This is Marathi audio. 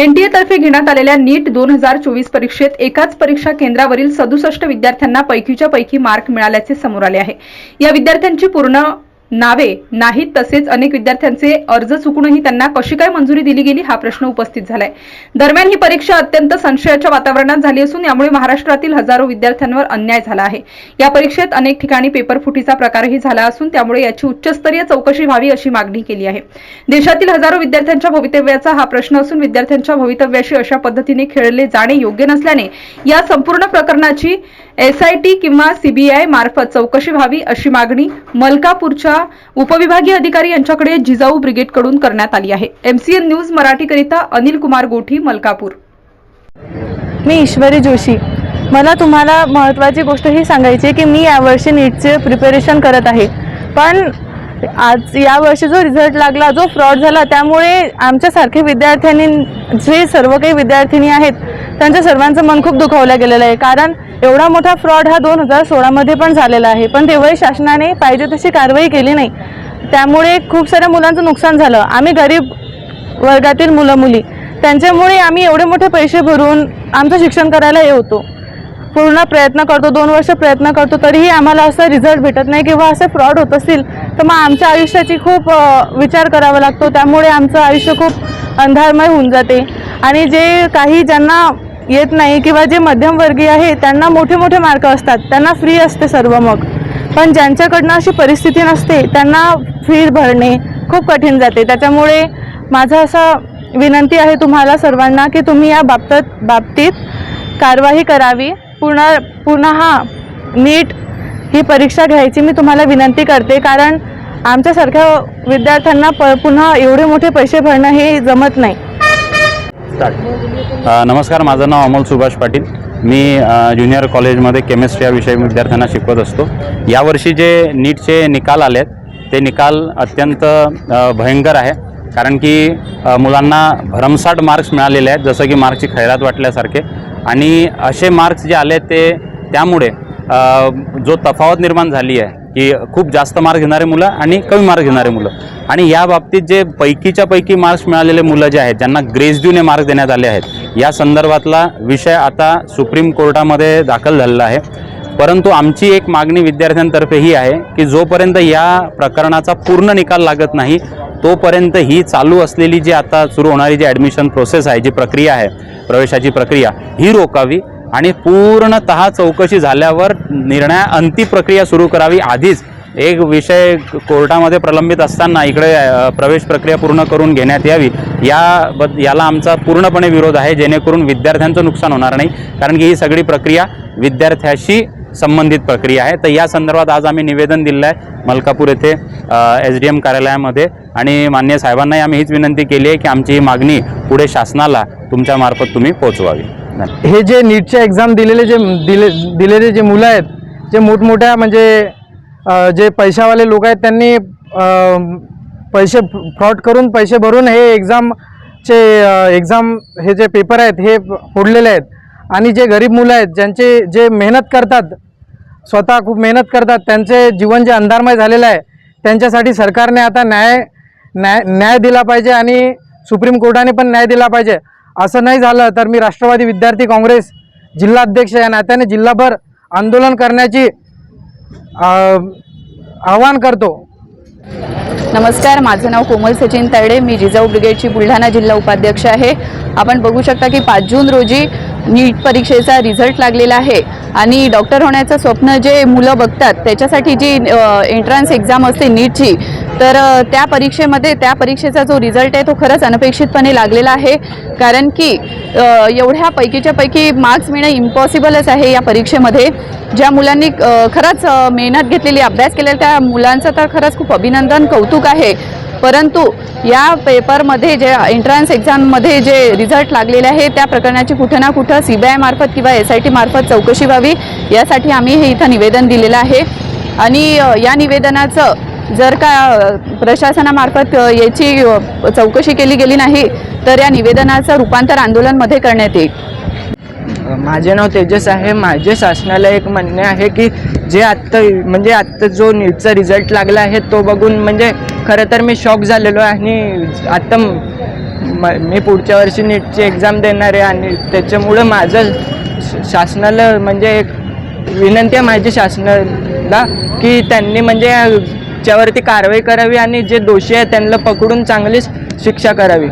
एनडीए तर्फे घेण्यात आलेल्या नीट दोन हजार चोवीस परीक्षेत एकाच परीक्षा केंद्रावरील सदुसष्ट विद्यार्थ्यांना पैकीच्या पैकी मार्क मिळाल्याचे समोर आले आहे. या विद्यार्थ्यांची पूर्ण नावे नाहीत तसेच अनेक विद्यार्थ्यांचे अर्ज चुकूनही त्यांना कशी काय मंजुरी दिली गेली हा प्रश्न उपस्थित झालाय. दरम्यान ही परीक्षा अत्यंत संशयाच्या वातावरणात झाली असून यामुळे महाराष्ट्रातील हजारो विद्यार्थ्यांवर अन्याय झाला आहे. या परीक्षेत अनेक ठिकाणी पेपर फुटीचा प्रकारही झाला असून त्यामुळे याची उच्चस्तरीय चौकशी व्हावी अशी मागणी केली आहे. देशातील हजारो विद्यार्थ्यांच्या भवितव्याचा हा प्रश्न असून विद्यार्थ्यांच्या भवितव्याशी अशा पद्धतीने खेळले जाणे योग्य नसल्याने या संपूर्ण प्रकरणाची एसआयटी किंवा सीबीआय मार्फत चौकशी व्हावी अशी मागणी मलकापूरच्या उपविभागीय अधिकारी यांच्याकडे जिजाऊ ब्रिगेडकडून करण्यात आली आहे. एमसीएन न्यूज मराठीकरिता अनिल कुमार गोठी मलकापूर. मी ईश्वरी जोशी. मला तुम्हाला महत्त्वाची गोष्ट ही सांगायची आहे की मी यावर्षी नीटचे प्रिपरेशन करत आहे. पण आज यावर्षी जो रिझल्ट लागला जो फ्रॉड झाला त्यामुळे आमच्यासारखे विद्यार्थ्यांनी जे सर्व काही विद्यार्थिनी आहेत त्यांच्या सर्वांचं मन खूप दुखावलं गेलेलं आहे. कारण एवढा मोठा फ्रॉड हा दोन हजार सोळामध्ये पण झालेला आहे. पण तेव्हाही शासनाने पाहिजे तशी कारवाई केली नाही. त्यामुळे खूप साऱ्या मुलांचं नुकसान झालं. आम्ही गरीब वर्गातील मुलं मुली. त्यांच्यामुळे आम्ही एवढे मोठे पैसे भरून आमचं शिक्षण करायला हे होतो. पूर्ण प्रयत्न करतो दोन वर्ष प्रयत्न करतो तरीही आम्हाला असं रिझल्ट भेटत नाही किंवा असे फ्रॉड होत असतील तर मग आमच्या आयुष्याची खूप विचार करावा लागतो. त्यामुळे आमचं आयुष्य खूप अंधारमय होऊन जाते. आणि जे काही ज्यांना येत नाही किंवा जे मध्यमवर्गीय आहे त्यांना मोठे मोठे मार्क असतात. त्यांना फ्री असते सर्व मग. पण ज्यांच्याकडनं अशी परिस्थिती नसते त्यांना फी भरणे खूप कठीण जाते. त्याच्यामुळे माझं असं विनंती आहे तुम्हाला सर्वांना की तुम्ही या बाबतीत बाबतीत कारवाई करावी. पुन्हा पुन्हा हा नीट ही परीक्षा घ्यायची मी तुम्हाला विनंती करते. कारण आमच्यासारख्या विद्यार्थ्यांना प पुन्हा एवढे मोठे पैसे भरणं हे जमत नाही. स्टार्ट नमस्कार माझं नाव अमोल सुभाष पाटील. मी ज्युनियर कॉलेजमध्ये केमिस्ट्री या विषय विद्यार्थ्यांना शिकवत असतो. यावर्षी जे नीटचे निकाल आले आहेत ते निकाल अत्यंत भयंकर आहे. कारण की मुलांना भरमसाठ मार्क्स मिळालेले आहेत जसं की मार्क्सची खैरात वाटल्यासारखे. आणि असे मार्क्स जे आले ते त्यामुळे जो तफावत निर्माण झाली आहे की खूप जास्त मार्क घेणारे मुलं आणि कमी मार्क घेणारे मुलं. आणि या बाबतीत जे पैकीच्या पैकी मार्क्स मिळालेले मुलं जे आहेत ज्यांना ग्रेस ड्यूने मार्क्स देण्यात आले आहेत या संदर्भातला विषय आता सुप्रीम कोर्टामध्ये दाखल झालेला आहे. परंतु आमची एक मागणी विद्यार्थ्यांतर्फे ही आहे की जोपर्यंत या प्रकरणाचा पूर्ण निकाल लागत नाही तोपर्यंत ही चालू असलेली जी आता सुरू होणारी जी ॲडमिशन प्रोसेस आहे जी प्रक्रिया आहे प्रवेशाची प्रक्रिया ही रोकावी. आणि पूर्णतः चौकशी झाल्यावर निर्णय अंतिम प्रक्रिया सुरू करावी. आधीच एक विषय कोर्टामध्ये प्रलंबित असताना इकडे प्रवेश प्रक्रिया पूर्ण करून घेण्यात यावी. या बद याला आमचा पूर्णपणे विरोध आहे जेणेकरून विद्यार्थ्यांचं नुकसान होणार नाही कारण की ही सगळी प्रक्रिया विद्यार्थ्याशी संबंधित प्रक्रिया आहे. तर या संदर्भात आज आम्ही निवेदन दिलं आहे मलकापूर येथे एस डी एम कार्यालयामध्ये. आणि मान्य साहेबांनाही आम्ही हीच विनंती केली आहे की आमची ही मागणी पुढे शासनाला तुमच्यामार्फत तुम्ही पोहोचवावी. हे जे नीटच्या एक्झाम दिलेले जे दिले दिलेले जे मुलं आहेत जे मोठमोठ्या म्हणजे जे पैशावाले लोक आहेत त्यांनी पैसे फ्रॉड करून पैसे भरून हे एक्झामचे एक्झाम हे जे पेपर आहेत हे फोडलेले आहेत. आणि जे गरीब मुलं आहेत ज्यांचे जे मेहनत करतात स्वतः खूप मेहनत करतात त्यांचे जीवन जे अंधारमय झालेलं आहे त्यांच्यासाठी सरकारने आता न्याय न्याय न्याय दिला पाहिजे आणि सुप्रीम कोर्टाने पण न्याय दिला पाहिजे. असं नाही झालं तर मी राष्ट्रवादी विद्यार्थी काँग्रेस जिल्हाध्यक्ष या नात्याने जिल्हाभर आंदोलन करण्याची आवाहन करतो. नमस्कार माझं नाव कोमल सचिन तायडे मी जिजाऊ ब्रिगेडची बुलढाणा जिल्हा उपाध्यक्ष आहे. आपण बघू शकता की पाच जून रोजी नीट परीक्षेचा रिझल्ट लागलेला आहे आणि डॉक्टर होण्याचं स्वप्न जे मुलं बघतात त्याच्यासाठी जी एंट्रन्स एक्झाम असते नीटची तर त्या परीक्षेमध्ये त्या परीक्षेचा जो रिझल्ट आहे तो खरंच अनपेक्षितपणे लागलेला आहे. कारण की एवढ्या पैकीच्या पैकी मार्क्स मिळणं इम्पॉसिबलच आहे या परीक्षेमध्ये. ज्या मुलांनी खरंच मेहनत घेतलेली अभ्यास केलेला त्या मुलांचं तर खरंच खूप अभिनंदन कौतुक आहे. परंतु या पेपरमध्ये जे एंट्रन्स एक्झाममध्ये जे रिझल्ट लागलेले आहे त्या प्रकरणाची कुठं ना कुठं सी बी आयमार्फत किंवा एस आय टी मार्फत चौकशी व्हावी यासाठी आम्ही हे इथं निवेदन दिलेलं आहे. आणि या निवेदनाचं जर का प्रशासनामार्फत याची चौकशी केली गेली नाही तर या निवेदनाचं रूपांतर आंदोलनमध्ये करण्यात येईल. माझे नाव तेजस आहे. माझे शासनाला एक म्हणणे आहे की जे आत्ता म्हणजे आत्ता जो नीटचा रिझल्ट लागला आहे तो बघून म्हणजे खरं तर मी शॉक झालेलो आहे आणि आत्ता म- मी पुढच्या वर्षी नीटची एक्झाम देणार आहे आणि त्याच्यामुळं माझं शासनाला म्हणजे एक विनंती आहे माझ्या शासनाला की त्यांनी म्हणजे याच्यावरती कारवाई करावी आणि जे दोषी आहेत त्यांना पकडून चांगलीच शिक्षा करावी.